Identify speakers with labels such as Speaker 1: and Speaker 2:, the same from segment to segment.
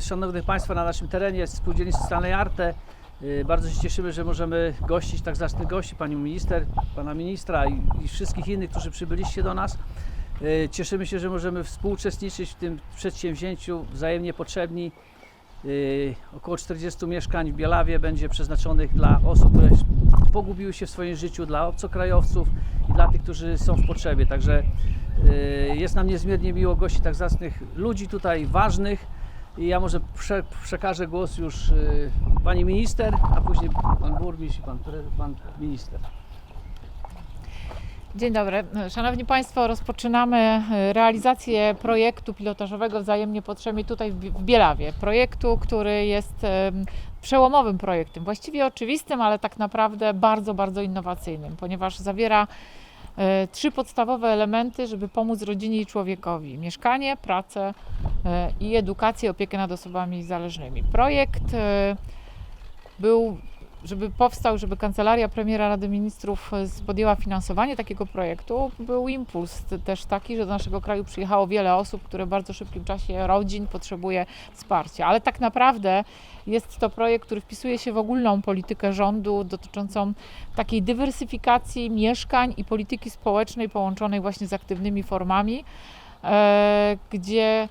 Speaker 1: Szanownych Państwa na naszym terenie Spółdzielni Socjalnej Arte. Y, Bardzo się cieszymy, że możemy gościć tak zacnych gości, Panią Minister, Pana Ministra i, i wszystkich innych, którzy przybyliście do nas. Y, Cieszymy się, że możemy współuczestniczyć w tym przedsięwzięciu, wzajemnie potrzebni. Y, Około 40 mieszkań w Bielawie będzie przeznaczonych dla osób, które pogubiły się w swoim życiu, dla obcokrajowców i dla tych, którzy są w potrzebie. Także jest nam niezmiernie miło gościć tak zacnych ludzi tutaj, ważnych. I ja może prze, przekażę głos już y, pani minister, a później pan burmistrz i pan, pan minister.
Speaker 2: Dzień dobry. Szanowni Państwo, rozpoczynamy e, realizację projektu pilotażowego Wzajemnie Potrzebni tutaj w Bi- w Bielawie. Projektu, który jest przełomowym projektem, właściwie oczywistym, ale tak naprawdę bardzo, bardzo innowacyjnym, ponieważ zawiera trzy podstawowe elementy, żeby pomóc rodzinie i człowiekowi: mieszkanie, pracę e, i edukację, opiekę nad osobami zależnymi. Projekt e, był żeby powstał, żeby Kancelaria Premiera Rady Ministrów e, podjęła finansowanie takiego projektu, był impuls też taki, że do naszego kraju przyjechało wiele osób, które w bardzo szybkim czasie rodzin potrzebuje wsparcia. Ale tak naprawdę jest to projekt, który wpisuje się w ogólną politykę rządu dotyczącą takiej dywersyfikacji mieszkań i polityki społecznej połączonej właśnie z aktywnymi formami, e, gdzie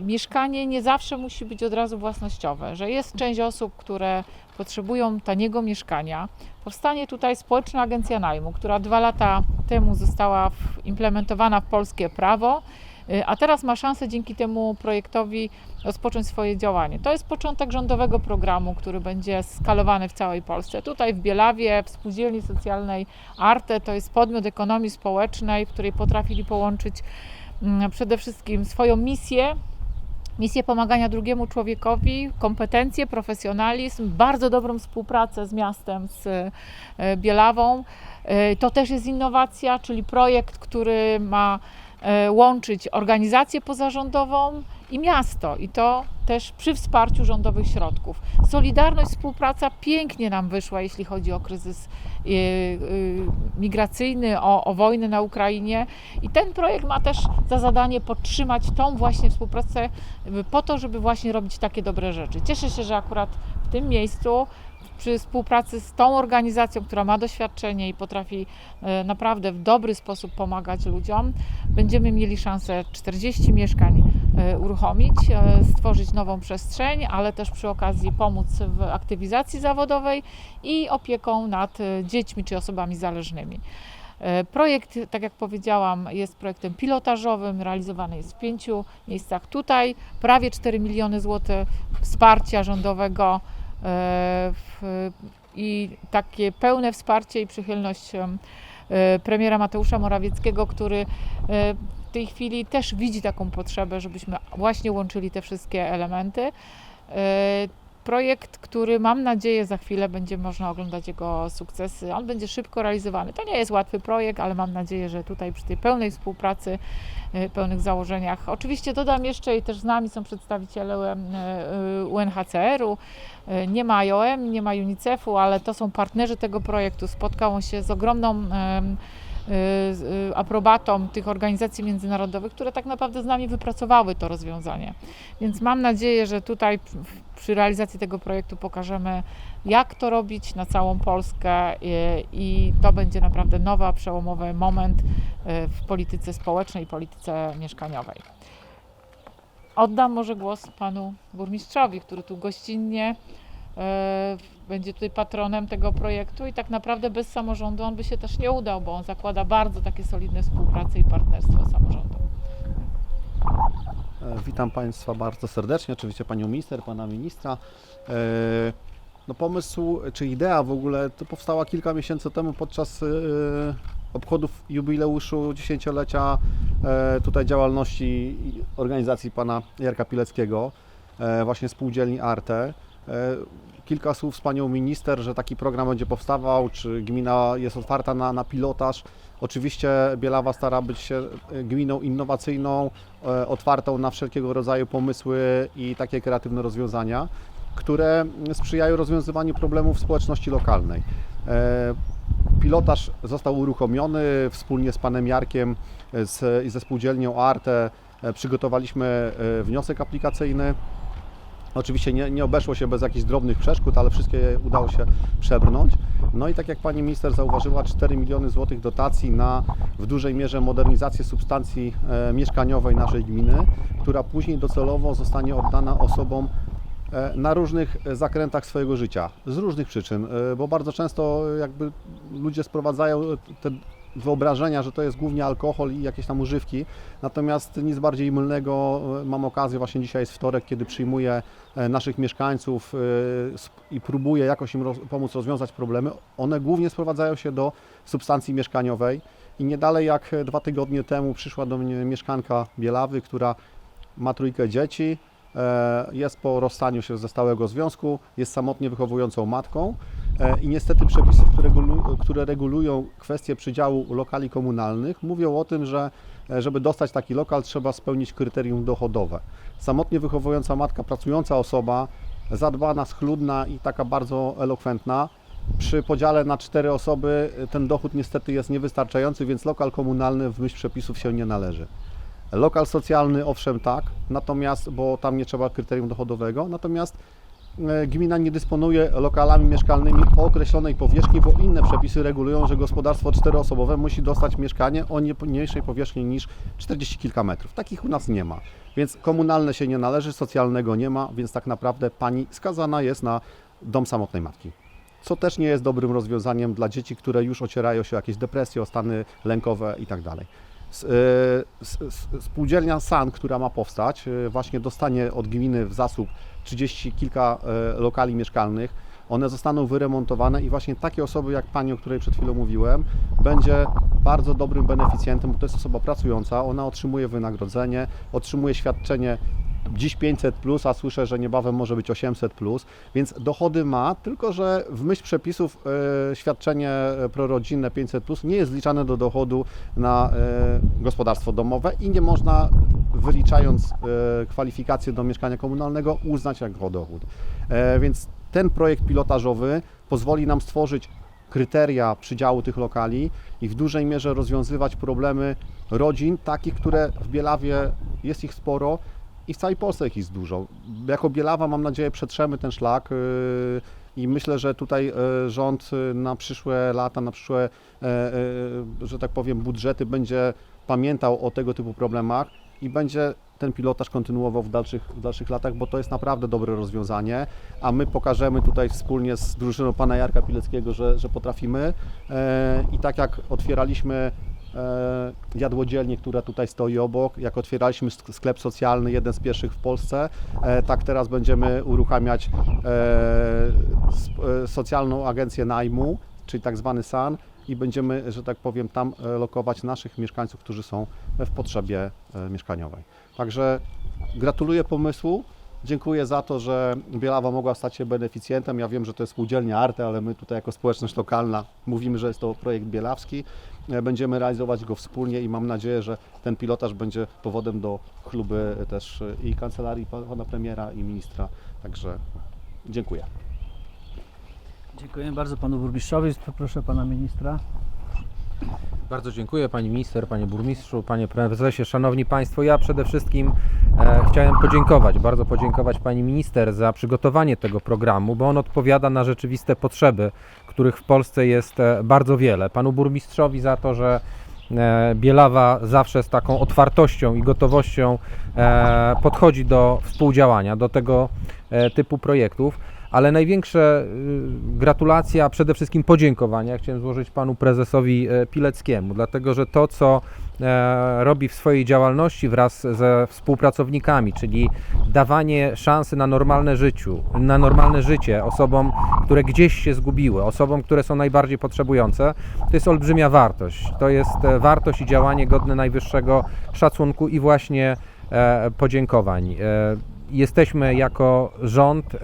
Speaker 2: mieszkanie nie zawsze musi być od razu własnościowe, że jest część osób, które potrzebują taniego mieszkania. Powstanie tutaj społeczna agencja najmu, która dwa lata temu została implementowana w polskie prawo, y, a teraz ma szansę dzięki temu projektowi rozpocząć swoje działanie. To jest początek rządowego programu, który będzie skalowany w całej Polsce. Tutaj w Bielawie, w spółdzielni socjalnej Arte, to jest podmiot ekonomii społecznej, w której potrafili połączyć przede wszystkim swoją misję misję pomagania drugiemu człowiekowi, kompetencje, profesjonalizm, bardzo dobrą współpracę z miastem, z e, Bielawą. E, To też jest innowacja, czyli projekt, który ma e, łączyć organizację pozarządową i miasto i to też przy wsparciu rządowych środków. Solidarność, współpraca pięknie nam wyszła, jeśli chodzi o kryzys e, e, migracyjny, o, o wojnę na Ukrainie i ten projekt ma też za zadanie podtrzymać tą właśnie współpracę y, po to, żeby właśnie robić takie dobre rzeczy. Cieszę się, że akurat w tym miejscu przy współpracy z tą organizacją, która ma doświadczenie i potrafi naprawdę w dobry sposób pomagać ludziom, będziemy mieli szansę 40 mieszkań uruchomić, e, stworzyć nową przestrzeń, ale też przy okazji pomóc w aktywizacji zawodowej i opieką nad e, dziećmi czy osobami zależnymi. E, Projekt, tak jak powiedziałam, jest projektem pilotażowym, realizowany jest w pięciu miejscach. Tutaj prawie 4 miliony złotych wsparcia rządowego e, i takie pełne wsparcie i przychylność em, e, premiera Mateusza Morawieckiego, który e, tej chwili też widzi taką potrzebę, żebyśmy właśnie łączyli te wszystkie elementy. E, Projekt, który mam nadzieję za chwilę będzie można oglądać jego sukcesy. On będzie szybko realizowany. To nie jest łatwy projekt, ale mam nadzieję, że tutaj przy tej pełnej współpracy, e, pełnych założeniach. Oczywiście dodam jeszcze i też z nami są przedstawiciele e, UNHCR-u. Nie ma IOM, nie ma UNICEF-u, ale to są partnerzy tego projektu. Spotkało się z ogromną aprobatą tych organizacji międzynarodowych, które tak naprawdę z nami wypracowały to rozwiązanie. Więc mam nadzieję, że tutaj przy realizacji tego projektu pokażemy, jak to robić na całą Polskę i, i to będzie naprawdę nowy, przełomowy moment w polityce społecznej i polityce mieszkaniowej. Oddam może głos panu burmistrzowi, który tu gościnnie będzie tutaj patronem tego projektu i tak naprawdę bez samorządu on by się też nie udał, bo on zakłada bardzo takie solidne współpracę i partnerstwo z samorządem.
Speaker 3: E, Witam Państwa bardzo serdecznie, oczywiście Panią Minister, Pana Ministra. E, No pomysł, czy idea w ogóle, to powstała kilka miesięcy temu podczas e, obchodów jubileuszu dziesięciolecia tutaj działalności organizacji Pana Jarka Pileckiego, właśnie spółdzielni Arte. E, Kilka słów z Panią Minister, że taki program będzie powstawał, czy gmina jest otwarta na, na pilotaż. Oczywiście Bielawa stara być się e, gminą innowacyjną, e, otwartą na wszelkiego rodzaju pomysły i takie kreatywne rozwiązania, które sprzyjają rozwiązywaniu problemów społeczności lokalnej. Pilotaż został uruchomiony wspólnie z panem Jarkiem i ze spółdzielnią Arte. Przygotowaliśmy wniosek aplikacyjny. Oczywiście nie, nie obeszło się bez jakichś drobnych przeszkód, ale wszystkie udało się przebrnąć. No i tak jak pani minister zauważyła, 4 miliony złotych dotacji na w dużej mierze modernizację substancji e, mieszkaniowej naszej gminy, która później docelowo zostanie oddana osobom e, na różnych zakrętach swojego życia, z różnych przyczyn, e, bo bardzo często jakby ludzie sprowadzają te wyobrażenia, że to jest głównie alkohol i jakieś tam używki, natomiast nic bardziej mylnego. E, Mam okazję, właśnie dzisiaj jest wtorek, kiedy przyjmuję e, naszych mieszkańców e, i próbuję jakoś im roz, pomóc rozwiązać problemy. One głównie sprowadzają się do substancji mieszkaniowej i nie dalej jak dwa tygodnie temu przyszła do mnie mieszkanka Bielawy, która ma trójkę dzieci, jest po rozstaniu się ze stałego związku, jest samotnie wychowującą matką i niestety przepisy, które, regulu- które regulują kwestie przydziału lokali komunalnych, mówią o tym, że e, żeby dostać taki lokal trzeba spełnić kryterium dochodowe. Samotnie wychowująca matka, pracująca osoba, zadbana, schludna i taka bardzo elokwentna, przy podziale na cztery osoby e, ten dochód niestety jest niewystarczający, więc lokal komunalny w myśl przepisów się nie należy. Lokal socjalny owszem tak, natomiast, bo tam nie trzeba kryterium dochodowego, natomiast e, gmina nie dysponuje lokalami mieszkalnymi o określonej powierzchni, bo inne przepisy regulują, że gospodarstwo czteroosobowe musi dostać mieszkanie o nie mniejszej powierzchni niż 40 kilka metrów. Takich u nas nie ma, więc komunalne się nie należy, socjalnego nie ma, więc tak naprawdę pani skazana jest na dom samotnej matki. Co też nie jest dobrym rozwiązaniem dla dzieci, które już ocierają się o jakieś depresje, o stany lękowe i s- Spółdzielnia SAN, która ma powstać, y, właśnie dostanie od gminy w zasób 30 kilka y, lokali mieszkalnych. One zostaną wyremontowane i właśnie takie osoby jak Pani, o której przed chwilą mówiłem, będzie bardzo dobrym beneficjentem, bo to jest osoba pracująca, ona otrzymuje wynagrodzenie, otrzymuje świadczenie dziś 500, plus, a słyszę, że niebawem może być 800, plus, więc dochody ma, tylko że w myśl przepisów e, świadczenie prorodzinne 500 plus nie jest zliczane do dochodu na e, gospodarstwo domowe i nie można wyliczając e, kwalifikacje do mieszkania komunalnego uznać jako dochód. E, więc ten projekt pilotażowy pozwoli nam stworzyć kryteria przydziału tych lokali i w dużej mierze rozwiązywać problemy rodzin, takich, które w Bielawie jest ich sporo i w całej Polsce ich jest dużo. Jako Bielawa mam nadzieję przetrzemy ten szlak yy, i myślę, że tutaj yy, rząd yy, na przyszłe lata, na przyszłe, yy, yy, że tak powiem, budżety będzie pamiętał o tego typu problemach i będzie ten pilotaż kontynuował w dalszych, w dalszych latach, bo to jest naprawdę dobre rozwiązanie, a my pokażemy tutaj wspólnie z drużyną pana Jarka Pileckiego, że, że potrafimy e, i tak jak otwieraliśmy e, jadłodzielnię, która tutaj stoi obok, jak otwieraliśmy sk- sklep socjalny, jeden z pierwszych w Polsce, e, tak teraz będziemy uruchamiać e, socjalną agencję najmu, czyli tak zwany SAN i będziemy, że tak powiem, tam lokować naszych mieszkańców, którzy są w potrzebie mieszkaniowej. Także gratuluję pomysłu. Dziękuję za to, że Bielawa mogła stać się beneficjentem. Ja wiem, że to jest spółdzielnia Arte, ale my tutaj jako społeczność lokalna mówimy, że jest to projekt bielawski. E, Będziemy realizować go wspólnie i mam nadzieję, że ten pilotaż będzie powodem do chluby też e, i kancelarii pa- pana premiera i ministra. Także dziękuję.
Speaker 1: Dziękuję bardzo panu burmistrzowi. Proszę pana ministra.
Speaker 4: Bardzo dziękuję Pani Minister, Panie Burmistrzu, Panie Prezesie, Szanowni Państwo. Ja przede wszystkim e, chciałem podziękować, bardzo podziękować Pani Minister za przygotowanie tego programu, bo on odpowiada na rzeczywiste potrzeby, których w Polsce jest e, bardzo wiele. Panu Burmistrzowi za to, że e, Bielawa zawsze z taką otwartością i gotowością e, podchodzi do współdziałania, do tego e, typu projektów. Ale największe y, gratulacje, a przede wszystkim podziękowania chciałem złożyć panu prezesowi e, Pileckiemu, dlatego że to, co e, robi w swojej działalności wraz ze współpracownikami, czyli dawanie szansy na normalne życiu, na normalne życie osobom, które gdzieś się zgubiły, osobom, które są najbardziej potrzebujące, to jest olbrzymia wartość. To jest e, wartość i działanie godne najwyższego szacunku i właśnie podziękowań. Jesteśmy jako rząd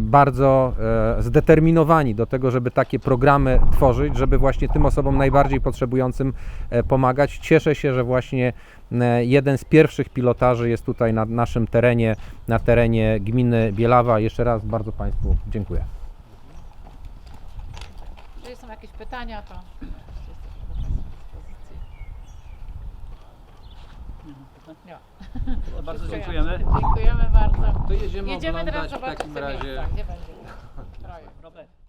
Speaker 4: bardzo e, zdeterminowani do tego, żeby takie programy tworzyć, żeby właśnie tym osobom najbardziej potrzebującym e, pomagać. Cieszę się, że właśnie e, jeden z pierwszych pilotaży jest tutaj na naszym terenie, na terenie gminy Bielawa. Jeszcze raz bardzo Państwu dziękuję.
Speaker 2: Jeżeli są jakieś pytania, to jesteśmy do Państwa dyspozycji. Nie ma.
Speaker 1: Bardzo dziękujemy.
Speaker 2: Dziękujemy bardzo.
Speaker 4: To jedziemy
Speaker 2: Jedziemy teraz
Speaker 4: oglądać w
Speaker 2: zobaczyć
Speaker 4: takim
Speaker 2: te
Speaker 4: razie.
Speaker 2: miejsca, gdzie będzie projekt.
Speaker 1: Robert.